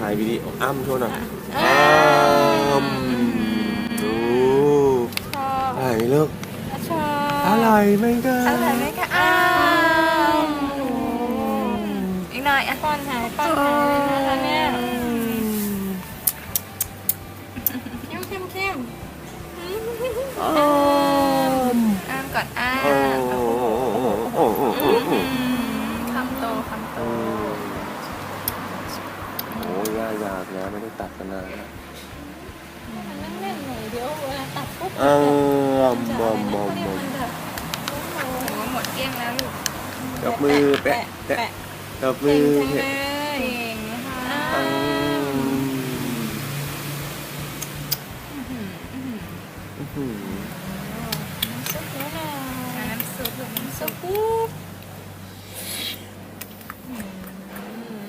ถ่ายวิดีโออ้ำโชว์หน่อยอ้าอ้ำดูชอบอะไรลูกชอบอะไรไหมคะอร่อยไหมคะอ้าวอีกหน่อยอะป้อนหายป้อนหายนะคะเนี่ยเข้มเข้มเข้มอ้ำอ้ามก่อนอ้า โอ้ยย่ายากแล้วไม่ได้ตัดกันนานแล้วมันนั่งเล่นหน่อยเดี๋ยวเวลาตัดปุ๊บอ้ำจะมอะอไรมนะมอเขามเรียมกอมมันแบบโอ้โหโอ้โหหมดเกลี้ยงแล้วลูกจับมือแปะแปะแปะจับมืเก่องจังแปะเลยเก่งนะคะอ้าวอื้อหือน้ำซุปแล้วนะน้ำซุปลูกน้ำซุซุปปปุ๊บ